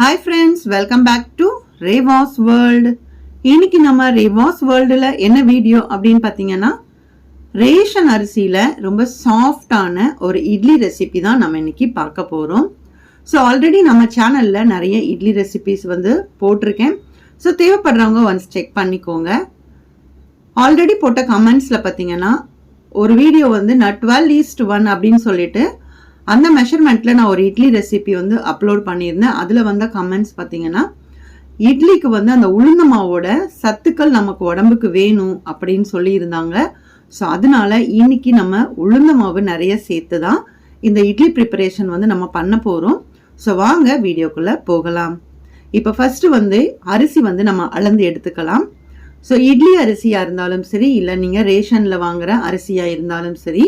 Hi friends welcome back to Revas world இன்னைக்கு நம்ம ரேவாஸ் வேர்ல்டில் என்ன வீடியோ அப்படின்னு பார்த்தீங்கன்னா ரேஷன் அரிசியில் ரொம்ப சாஃப்டான ஒரு இட்லி ரெசிபி தான் நம்ம இன்னைக்கு பார்க்க போகிறோம் ஸோ ஆல்ரெடி நம்ம சேனலில் நிறைய இட்லி ரெசிபிஸ் வந்து போட்டிருக்கேன். ஸோ தேவைப்படுறவங்க ஒன்ஸ் செக் பண்ணிக்கோங்க. ஆல்ரெடி போட்ட கமெண்ட்ஸில் பார்த்தீங்கன்னா ஒரு வீடியோ வந்து நான் டுவெல் ஈஸ்ட் ஒன் அப்படின்னு சொல்லிட்டு அந்த மெஷர்மெண்ட்டில் நான் ஒரு இட்லி ரெசிபி வந்து அப்லோட் பண்ணியிருந்தேன். அதில் வந்த கமெண்ட்ஸ் பார்த்தீங்கன்னா இட்லிக்கு வந்து அந்த உளுந்த மாவோட சத்துக்கள் நமக்கு உடம்புக்கு வேணும் அப்படின்னு சொல்லியிருந்தாங்க. ஸோ அதனால இன்னைக்கு நம்ம உளுந்த மாவு நிறைய சேர்த்து தான் இந்த இட்லி ப்ரிப்பரேஷன் வந்து நம்ம பண்ண போகிறோம் ஸோ வாங்க வீடியோக்குள்ளே போகலாம். இப்போ ஃபஸ்ட்டு வந்து அரிசி வந்து நம்ம அளந்து எடுத்துக்கலாம். ஸோ இட்லி அரிசியாக இருந்தாலும் சரி இல்லை நீங்கள் ரேஷனில் வாங்குகிற அரிசியாக இருந்தாலும் சரி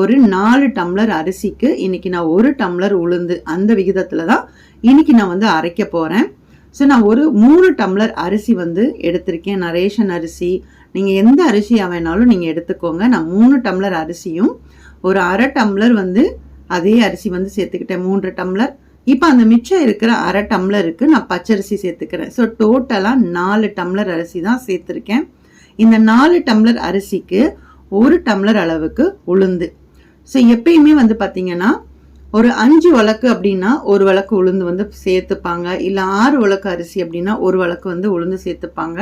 ஒரு நாலு டம்ளர் அரிசிக்கு இன்றைக்கி நான் ஒரு டம்ளர் உளுந்து அந்த விகிதத்தில் தான் இன்னைக்கு நான் வந்து அரைக்க போகிறேன் ஸோ நான் ஒரு மூணு டம்ளர் அரிசி வந்து எடுத்திருக்கேன். நான் ரேஷன் அரிசி. நீங்கள் எந்த அரிசியாக வேணாலும் நீங்கள் எடுத்துக்கோங்க. நான் மூணு டம்ளர் அரிசியும் ஒரு அரை டம்ளர் வந்து அதே அரிசி வந்து சேர்த்துக்கிட்டேன். மூன்று டம்ளர். இப்போ அந்த மிச்சம் இருக்கிற அரை டம்ளருக்கு நான் பச்சரிசி சேர்த்துக்கிறேன். ஸோ டோட்டலாக நாலு டம்ளர் அரிசி தான் சேர்த்துருக்கேன். இந்த நாலு டம்ளர் அரிசிக்கு ஒரு டம்ளர் அளவுக்கு உளுந்து. ஸோ எப்பயுமே வந்து பார்த்தீங்கன்னா ஒரு அஞ்சு வழக்கு அப்படின்னா ஒரு வழக்கு உளுந்து வந்து சேர்த்துப்பாங்க. இல்லை ஆறு வழக்கு அரிசி அப்படின்னா ஒரு வழக்கு வந்து உளுந்து சேர்த்துப்பாங்க.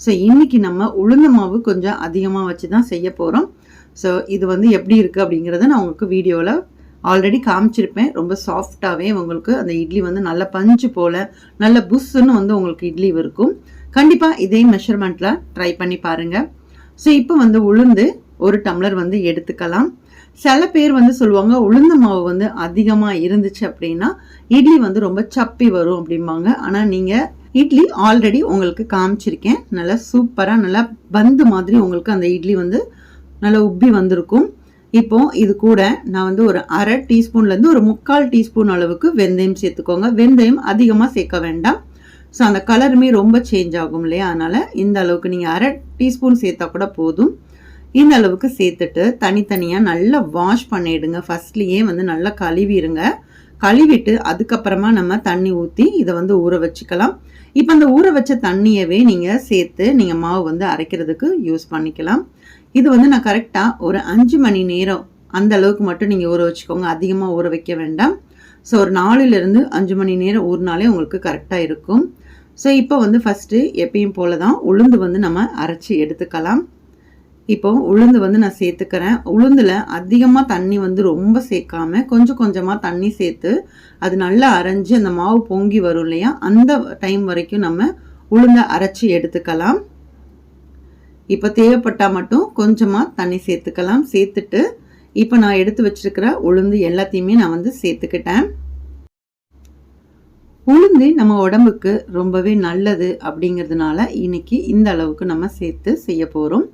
ஸோ இன்னைக்கு நம்ம உளுந்து மாவு கொஞ்சம் அதிகமாக வச்சு தான் செய்ய போகிறோம் ஸோ இது வந்து எப்படி இருக்குது அப்படிங்கிறத நான் உங்களுக்கு வீடியோவில் ஆல்ரெடி காமிச்சிருப்பேன். ரொம்ப சாஃப்டாகவே உங்களுக்கு அந்த இட்லி வந்து நல்ல பஞ்சு போல் நல்ல புஷ்ஷுன்னு வந்து உங்களுக்கு இட்லி இருக்கும் கண்டிப்பாக இதே மெஷர்மெண்ட்டில் ட்ரை பண்ணி பாருங்கள் ஸோ இப்போ வந்து உளுந்து ஒரு டம்ளர் வந்து எடுத்துக்கலாம். சில பேர் வந்து சொல்லுவாங்க உளுந்த மாவு வந்து அதிகமாக இருந்துச்சு அப்படின்னா இட்லி வந்து ரொம்ப சப்பி வரும் அப்படிம்பாங்க. ஆனால் நீங்கள் இட்லி ஆல்ரெடி உங்களுக்கு காமிச்சிருக்கேன். நல்லா சூப்பராக நல்லா பந்து மாதிரி உங்களுக்கு அந்த இட்லி வந்து நல்லா உப்பி வந்திருக்கும். இப்போ இது கூட நான் வந்து ஒரு அரை டீஸ்பூன்லேருந்து ஒரு முக்கால் டீஸ்பூன் அளவுக்கு வெந்தயம் சேர்த்துக்கோங்க. வெந்தயம் அதிகமாக சேர்க்க வேண்டாம். ஸோ அந்த கலருமே ரொம்ப சேஞ்ச் ஆகும் இல்லையா? அதனால் இந்த அளவுக்கு நீங்கள் அரை டீஸ்பூன் சேர்த்தா கூட போதும். இந்த அளவுக்கு சேர்த்துட்டு தனித்தனியாக நல்லா வாஷ் பண்ணிடுங்க. ஃபர்ஸ்ட்லேயே வந்து நல்லா கழுவிடுங்க. கழுவிட்டு அதுக்கப்புறமா நம்ம தண்ணி ஊற்றி இதை வந்து ஊற வச்சுக்கலாம். இப்போ அந்த ஊற வச்ச தண்ணியவே நீங்கள் சேர்த்து நீங்கள் மாவு வந்து அரைக்கிறதுக்கு யூஸ் பண்ணிக்கலாம். இது வந்து நான் கரெக்டாக ஒரு அஞ்சு மணி நேரம் அந்த அளவுக்கு மட்டும் நீங்கள் ஊற வச்சுக்கோங்க. அதிகமாக ஊற வைக்க வேண்டாம். ஸோ ஒரு நாலுலேருந்து அஞ்சு மணி நேரம் ஊறினாலே உங்களுக்கு கரெக்டாக இருக்கும். ஸோ இப்போ வந்து ஃபஸ்ட்டு எப்பயும் போல தான் உளுந்து வந்து நம்ம அரைச்சி எடுத்துக்கலாம். இப்போ உளுந்து வந்து நான் சேர்த்துக்கிறேன். உளுந்தில் அதிகமாக தண்ணி வந்து ரொம்ப சேர்க்காம கொஞ்சம் கொஞ்சமாக தண்ணி சேர்த்து அது நல்லா அரைஞ்சி அந்த மாவு பொங்கி வரும் இல்லையா? அந்த டைம் வரைக்கும் நம்ம உளுந்தை அரைச்சி எடுத்துக்கலாம். இப்போ தேவைப்பட்டால் மட்டும் கொஞ்சமாக தண்ணி சேர்த்துக்கலாம். சேர்த்துட்டு இப்போ நான் எடுத்து வச்சிருக்கிற உளுந்து எல்லாத்தையுமே நான் வந்து சேர்த்துக்கிட்டேன். உளுந்து நம்ம உடம்புக்கு ரொம்பவே நல்லது அப்படிங்கிறதுனால இன்னைக்கு இந்த அளவுக்கு நம்ம சேர்த்து செய்ய போகிறோம்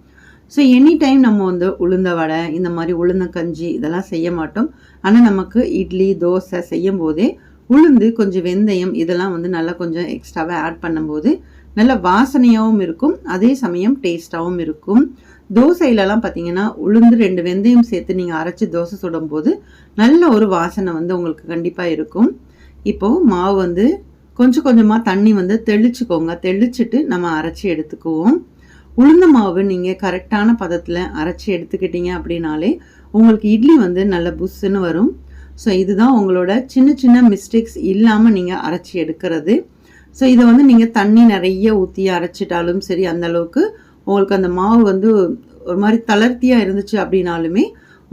ஸோ எனி டைம் நம்ம வந்து உளுந்த வடை இந்த மாதிரி உளுந்த கஞ்சி இதெல்லாம் செய்ய மாட்டோம். ஆனால் நமக்கு இட்லி தோசை செய்யும் போதே உளுந்து கொஞ்சம் வெந்தயம் இதெல்லாம் வந்து நல்லா கொஞ்சம் எக்ஸ்ட்ராவாக ஆட் பண்ணும்போது நல்ல வாசனையாகவும் இருக்கும். அதே சமயம் டேஸ்ட்டாகவும் இருக்கும். தோசையிலலாம் பார்த்தீங்கன்னா உளுந்து ரெண்டு வெந்தயம் சேர்த்து நீங்கள் அரைச்சி தோசை சுடும்போது நல்ல ஒரு வாசனை வந்து உங்களுக்கு கண்டிப்பாக இருக்கும். இப்போது மாவு வந்து கொஞ்சம் கொஞ்சமாக தண்ணி வந்து தெளிச்சுக்கோங்க. தெளிச்சுட்டு நம்ம அரைச்சி எடுத்துக்குவோம். உளுந்த மாவு நீங்கள் கரெக்டான பதத்தில் அரைச்சி எடுத்துக்கிட்டீங்க அப்படின்னாலே உங்களுக்கு இட்லி வந்து நல்ல புஷ்ஷுன்னு வரும். ஸோ இதுதான் உங்களோட சின்ன சின்ன மிஸ்டேக்ஸ் இல்லாமல் நீங்கள் அரைச்சி எடுக்கிறது. ஸோ இதை வந்து நீங்கள் தண்ணி நிறைய ஊற்றி அரைச்சிட்டாலும் சரி அந்தளவுக்கு உங்களுக்கு அந்த மாவு வந்து ஒரு மாதிரி தளர்த்தியாக இருந்துச்சு அப்படின்னாலுமே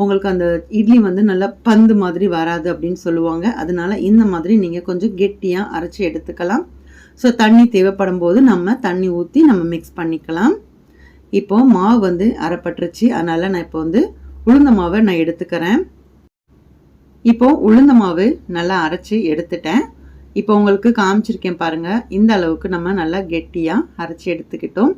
உங்களுக்கு அந்த இட்லி வந்து நல்லா பந்து மாதிரி வராது அப்படின்னு சொல்லுவாங்க. அதனால இந்த மாதிரி நீங்கள் கொஞ்சம் கெட்டியாக அரைச்சி எடுத்துக்கலாம். ஸோ தண்ணி தேவைப்படும் போது நம்ம தண்ணி ஊற்றி நம்ம மிக்ஸ் பண்ணிக்கலாம். இப்போ மாவு வந்து அரைப்பட்டுருச்சு. அதனால் நான் இப்போ வந்து உளுந்த மாவை நான் எடுத்துக்கிறேன். இப்போ உளுந்த மாவு நல்லா அரைச்சி எடுத்துட்டேன். இப்போ உங்களுக்கு காமிச்சிருக்கேன் பாருங்கள் இந்த அளவுக்கு நம்ம நல்லா கெட்டியாக அரைச்சி எடுத்துக்கிட்டோம்.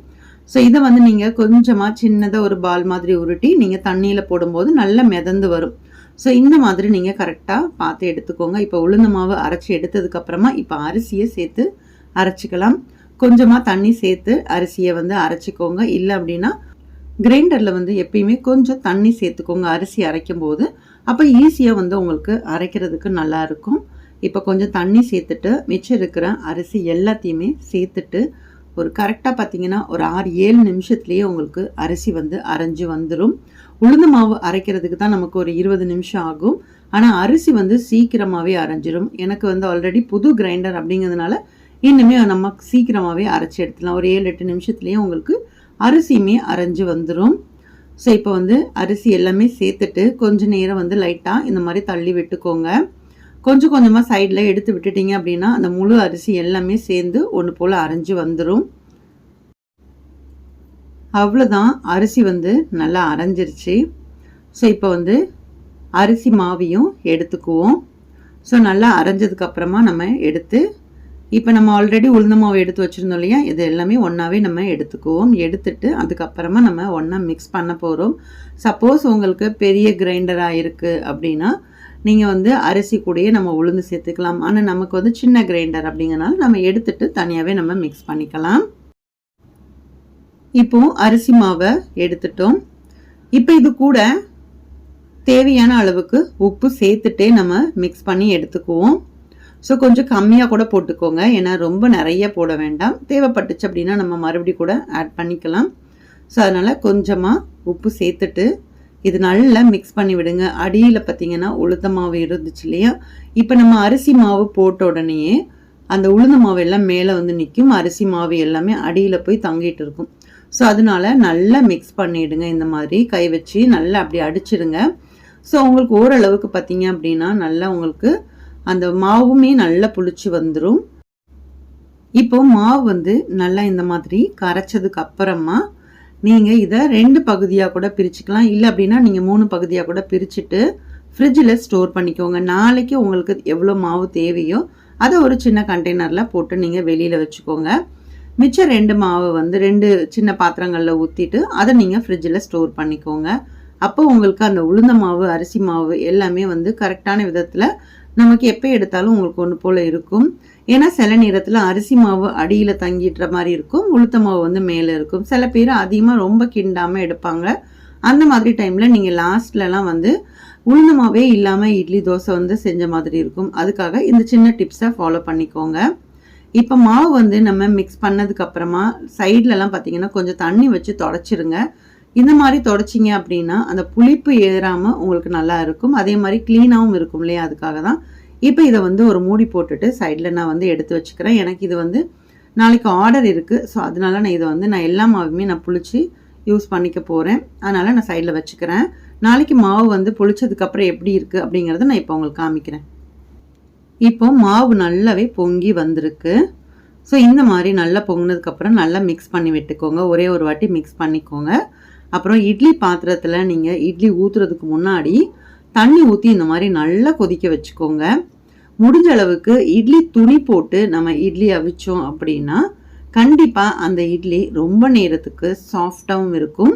ஸோ இதை வந்து நீங்கள் கொஞ்சமாக சின்னதாக ஒரு பால் மாதிரி உருட்டி நீங்கள் தண்ணியில் போடும்போது நல்லா மிதந்து வரும். ஸோ இந்த மாதிரி நீங்கள் கரெக்டாக பார்த்து எடுத்துக்கோங்க. இப்போ உளுந்த மாவு அரைச்சி எடுத்ததுக்கப்புறமா இப்போ அரிசியை சேர்த்து அரைச்சிக்கலாம். கொஞ்சமாக தண்ணி சேர்த்து அரிசியை வந்து அரைச்சிக்கோங்க. இல்லை அப்படின்னா கிரைண்டரில் வந்து எப்பயுமே கொஞ்சம் தண்ணி சேர்த்துக்கோங்க அரிசி அரைக்கும் போது அப்போ ஈஸியாக வந்து உங்களுக்கு அரைக்கிறதுக்கு நல்லாயிருக்கும் இப்போ கொஞ்சம் தண்ணி சேர்த்துட்டு மிச்சம் இருக்கிற அரிசி எல்லாத்தையுமே சேர்த்துட்டு ஒரு கரெக்டாக பார்த்தீங்கன்னா ஒரு ஆறு ஏழு நிமிஷத்துலேயே உங்களுக்கு அரிசி வந்து அரைஞ்சு வந்துடும் உளுந்து மாவு அரைக்கிறதுக்கு தான் நமக்கு ஒரு இருபது நிமிஷம் ஆகும். ஆனால் அரிசி வந்து சீக்கிரமாகவே அரைஞ்சிரும். எனக்கு வந்து ஆல்ரெடி புது கிரைண்டர் அப்படிங்கிறதுனால இன்னுமே நம்ம சீக்கிரமாகவே அரைச்சி எடுத்துடலாம். ஒரு ஏழு எட்டு நிமிஷத்துலேயே உங்களுக்கு அரிசியுமே அரைஞ்சு வந்துடும் ஸோ இப்போ வந்து அரிசி எல்லாமே சேர்த்துட்டு கொஞ்சம் நேரம் வந்து லைட்டாக இந்த மாதிரி தள்ளி விட்டுக்கோங்க. கொஞ்சம் கொஞ்சமாக சைடில் எடுத்து விட்டுட்டீங்க அப்படின்னா அந்த முழு அரிசி எல்லாமே சேர்ந்து ஒன்று போல் அரைஞ்சு வந்துடும் அவ்வளோதான் அரிசி வந்து நல்லா அரைஞ்சிருச்சு. ஸோ இப்போ வந்து அரிசி மாவையும் எடுத்துக்குவோம். ஸோ நல்லா அரைஞ்சதுக்கப்புறமா நம்ம எடுத்து இப்போ நம்ம ஆல்ரெடி உளுந்த மாவு எடுத்து வச்சுருந்தோம் இல்லையா? இது எல்லாமே ஒன்றாவே நம்ம எடுத்துக்குவோம். எடுத்துட்டு அதுக்கப்புறமா நம்ம ஒன்றா மிக்ஸ் பண்ண போகிறோம் சப்போஸ் உங்களுக்கு பெரிய கிரைண்டராக இருக்குது அப்படின்னா நீங்கள் வந்து அரிசி கூடயே நம்ம உளுந்து சேர்த்துக்கலாம். ஆனால் நமக்கு வந்து சின்ன கிரைண்டர் அப்படிங்கிறனால நம்ம எடுத்துட்டு தனியாகவே நம்ம மிக்ஸ் பண்ணிக்கலாம். இப்போ அரிசி மாவை எடுத்துட்டோம். இப்போ இது கூட தேவையான அளவுக்கு உப்பு சேர்த்துட்டே நம்ம மிக்ஸ் பண்ணி எடுத்துக்குவோம். ஸோ கொஞ்சம் கம்மியாக கூட போட்டுக்கோங்க. ஏன்னா ரொம்ப நிறைய போட வேண்டாம். தேவைப்பட்டுச்சு அப்படின்னா நம்ம மறுபடியும் கூட ஆட் பண்ணிக்கலாம். ஸோ அதனால் கொஞ்சமாக உப்பு சேர்த்துட்டு இது நல்லா மிக்ஸ் பண்ணி விடுங்க. அடியில் பார்த்தீங்கன்னா உளுத்த மாவு இருந்துச்சு இல்லையா? இப்போ நம்ம அரிசி மாவு போட்ட உடனேயே அந்த உளுந்த மாவு எல்லாம் மேலே வந்து நிற்கும் அரிசி மாவு எல்லாமே அடியில் போய் தங்கிட்டு இருக்கும். ஸோ அதனால நல்லா மிக்ஸ் பண்ணிவிடுங்க இந்த மாதிரி கை வச்சு நல்லா அப்படி அடிச்சிடுங்க. ஸோ உங்களுக்கு ஓரளவுக்கு பார்த்தீங்க அப்படின்னா நல்லா உங்களுக்கு அந்த மாவுமே நல்லா புளிச்சு வந்துடும் இப்போ மாவு வந்து நல்லா இந்த மாதிரி கரைச்சதுக்கு அப்புறமா நீங்கள் இதை ரெண்டு பகுதியாக கூட பிரிச்சுக்கலாம். இல்லை அப்படின்னா நீங்கள் மூணு பகுதியாக கூட பிரிச்சுட்டு ஃப்ரிட்ஜில் ஸ்டோர் பண்ணிக்கோங்க. நாளைக்கு உங்களுக்கு எவ்வளோ மாவு தேவையோ அதை ஒரு சின்ன கண்டெய்னரில் போட்டு நீங்கள் வெளியில் வச்சுக்கோங்க. மிச்சம் ரெண்டு மாவு வந்து ரெண்டு சின்ன பாத்திரங்களில் ஊற்றிட்டு அதை நீங்கள் ஃப்ரிட்ஜில் ஸ்டோர் பண்ணிக்கோங்க. அப்போ உங்களுக்கு அந்த உளுந்த மாவு அரிசி மாவு எல்லாமே வந்து கரெக்டான விதத்தில் நமக்கு எப்போ எடுத்தாலும் உங்களுக்கு ஒன்று போல் இருக்கும். ஏன்னா சில நேரத்தில் அரிசி மாவு அடியில் தங்கிட்டுற மாதிரி இருக்கும். உளுத்த மாவு வந்து மேலே இருக்கும். சில பேர் அதிகமாக ரொம்ப கிண்டாமல் எடுப்பாங்க. அந்த மாதிரி டைமில் நீங்கள் லாஸ்ட்லலாம் வந்து உளுந்த மாவே இல்லாமல் இட்லி தோசை வந்து செஞ்ச மாதிரி இருக்கும். அதுக்காக இந்த சின்ன டிப்ஸை ஃபாலோ பண்ணிக்கோங்க. இப்போ மாவு வந்து நம்ம மிக்ஸ் பண்ணதுக்கப்புறமா சைட்லலாம் பார்த்தீங்கன்னா கொஞ்சம் தண்ணி வச்சு தொடச்சிருங்க. இந்த மாதிரி தொடச்சிங்க அப்படின்னா அந்த புளிப்பு ஏறாமல் உங்களுக்கு நல்லா இருக்கும். அதே மாதிரி க்ளீனாகவும் இருக்கும் இல்லையா? அதுக்காக தான். இப்போ இதை வந்து ஒரு மூடி போட்டுட்டு சைடில் நான் வந்து எடுத்து வச்சுக்கிறேன். எனக்கு இது வந்து நாளைக்கு ஆர்டர் இருக்குது ஸோ அதனால நான் இதை வந்து நான் எல்லா மாவுமே நான் புளிச்சு யூஸ் பண்ணிக்க போகிறேன் அதனால் நான் சைடில் வச்சுக்கிறேன். நாளைக்கு மாவு வந்து புளிச்சதுக்கப்புறம் எப்படி இருக்குது அப்படிங்கிறத நான் இப்போ உங்களுக்கு காமிக்கிறேன். இப்போ மாவு நல்லாவே பொங்கி வந்திருக்கு. ஸோ இந்த மாதிரி நல்லா பொங்கினதுக்கப்புறம் நல்லா மிக்ஸ் பண்ணி விட்டுக்கோங்க. ஒரே ஒரு வாட்டி மிக்ஸ் பண்ணிக்கோங்க. அப்புறம் இட்லி பாத்திரத்தில் நீங்கள் இட்லி ஊற்றுறதுக்கு முன்னாடி தண்ணி ஊற்றி இந்த மாதிரி நல்லா கொதிக்க வச்சுக்கோங்க. முடிஞ்ச அளவுக்கு இட்லி துணி போட்டு நம்ம இட்லி அவிச்சோம் அப்படின்னா கண்டிப்பாக அந்த இட்லி ரொம்ப நேரத்துக்கு சாஃப்டாகவும் இருக்கும்.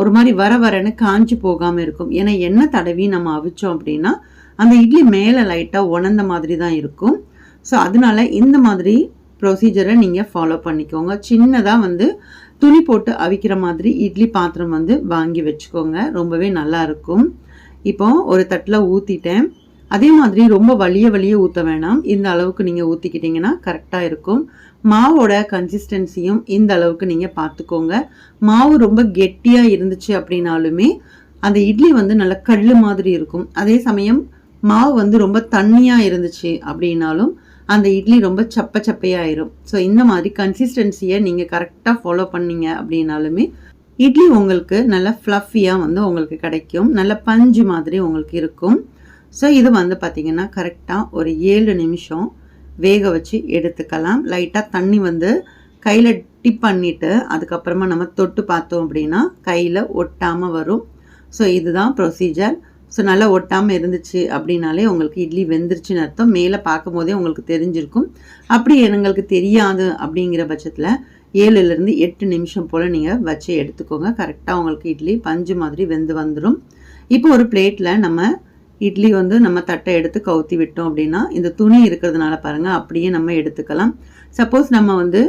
ஒரு மாதிரி வர வரன்னு காஞ்சி போகாமல் இருக்கும். ஏன்னா எண்ணெய் தடவி நம்ம அவிச்சோம் அப்படின்னா அந்த இட்லி மேலே லைட்டாக உணர்ந்த மாதிரி தான் இருக்கும். ஸோ அதனால இந்த மாதிரி ப்ரொசீஜரை நீங்கள் ஃபாலோ பண்ணிக்கோங்க. சின்னதாக வந்து துணி போட்டு அவிக்கிற மாதிரி இட்லி பாத்திரம் வந்து வாங்கி வச்சுக்கோங்க. ரொம்பவே நல்லா இருக்கும். இப்போ ஒரு தட்டில் ஊற்றிட்டேன் அதே மாதிரி ரொம்ப வலிய வலிய ஊற்ற வேணாம். இந்த அளவுக்கு நீங்கள் ஊற்றிக்கிட்டிங்கன்னா கரெக்டாக இருக்கும். மாவோட கன்சிஸ்டன்சியும் இந்த அளவுக்கு நீங்கள் பார்த்துக்கோங்க மாவு ரொம்ப கெட்டியாக இருந்துச்சு அப்படின்னாலுமே அந்த இட்லி வந்து நல்ல கல் மாதிரி இருக்கும். அதே சமயம் மாவு வந்து ரொம்ப தண்ணியாக இருந்துச்சு அப்படின்னாலும் அந்த இட்லி ரொம்ப சப்ப சப்பையாயிரும் ஸோ இந்த மாதிரி கன்சிஸ்டன்சியை நீங்கள் கரெக்டாக ஃபாலோ பண்ணீங்க அப்படின்னாலுமே இட்லி உங்களுக்கு நல்ல ஃப்ளஃபியாக வந்து உங்களுக்கு கிடைக்கும். நல்ல பஞ்சு மாதிரி உங்களுக்கு இருக்கும். ஸோ இது வந்து பார்த்திங்கன்னா கரெக்டாக ஒரு ஏழு நிமிஷம் வேக வச்சு எடுத்துக்கலாம். லைட்டாக தண்ணி வந்து கையில் டிப் பண்ணிவிட்டு அதுக்கப்புறமா நம்ம தொட்டு பார்த்தோம் அப்படின்னா கையில் ஒட்டாமல் வரும். ஸோ இதுதான் ப்ரொசீஜர் ஸோ நல்லா ஒட்டாமல் இருந்துச்சு அப்படின்னாலே உங்களுக்கு இட்லி வெந்துருச்சுன்னு அர்த்தம். மேலே பார்க்கும் போதே உங்களுக்கு தெரிஞ்சிருக்கும். அப்படி எங்களுக்கு தெரியாது அப்படிங்கிற பட்சத்தில் ஏழுலேருந்து எட்டு நிமிஷம் போல் நீங்கள் வச்சு எடுத்துக்கோங்க. கரெக்டாக உங்களுக்கு இட்லி பஞ்சு மாதிரி வெந்து வந்துடும் இப்போ ஒரு பிளேட்டில் நம்ம இட்லி வந்து நம்ம தட்டை எடுத்து கவுத்தி விட்டோம் அப்படின்னா இந்த துணி இருக்கிறதுனால பாருங்கள் அப்படியே நம்ம எடுத்துக்கலாம். சப்போஸ் நம்ம வந்து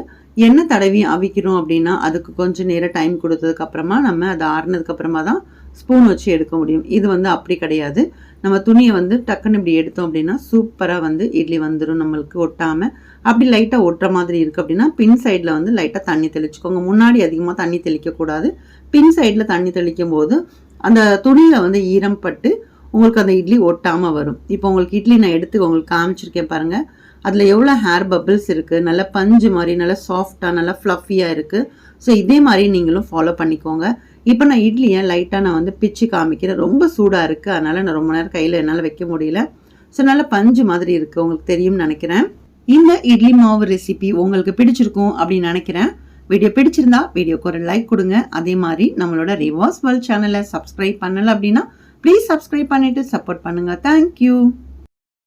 எண்ணெய் தடவி அவிக்கிறோம் அப்படின்னா அதுக்கு கொஞ்சம் நேரம் டைம் கொடுத்ததுக்கு அப்புறமா நம்ம அதை ஆறுனதுக்கு அப்புறமா தான் ஸ்பூன் வச்சு எடுக்க முடியும். இது வந்து அப்படி கிடையாது. நம்ம துணியை வந்து டக்குன்னு இப்படி எடுத்தோம் அப்படின்னா சூப்பராக வந்து இட்லி வந்துடும் நம்மளுக்கு ஒட்டாமல் அப்படி லைட்டாக ஒட்டுற மாதிரி இருக்குது அப்படின்னா பின் சைடில் வந்து லைட்டாக தண்ணி தெளிச்சுக்கோங்க. முன்னாடி அதிகமாக தண்ணி தெளிக்கக்கூடாது. பின் சைடில் தண்ணி தெளிக்கும் போது அந்த துணியில் வந்து ஈரம் பட்டு உங்களுக்கு அந்த இட்லி ஒட்டாமல் வரும். இப்போ உங்களுக்கு இட்லி நான் எடுத்து உங்களுக்கு காமிச்சிருக்கேன் பாருங்கள் அதில் எவ்வளோ ஹேர் பபிள்ஸ் இருக்குது நல்ல பஞ்சு மாதிரி நல்லா சாஃப்டாக நல்லா ஃப்ளஃபியாக இருக்குது ஸோ இதே மாதிரி நீங்களும் ஃபாலோ பண்ணிக்கோங்க. இப்போ நான் இட்லியை லைட்டாக நான் வந்து பிச்சு காமிக்கிறேன். ரொம்ப சூடாக இருக்குது அதனால் நான் ரொம்ப நேரம் கையில் என்னால் வைக்க முடியல. ஸோ நல்ல பஞ்சு மாதிரி இருக்குது உங்களுக்கு தெரியும்னு நினைக்கிறேன். இந்த இட்லி மாவு ரெசிபி உங்களுக்கு பிடிச்சிருக்கும் அப்படின்னு நினைக்கிறேன். வீடியோ பிடிச்சிருந்தா வீடியோக்கு ஒரு லைக் கொடுங்க. அதே மாதிரி நம்மளோட ரிவாஸ் வேர்ல்ட் சேனலை சப்ஸ்கிரைப் பண்ணலை அப்படின்னா ப்ளீஸ் சப்ஸ்கிரைப் பண்ணிவிட்டு சப்போர்ட் பண்ணுங்கள் தேங்க்யூ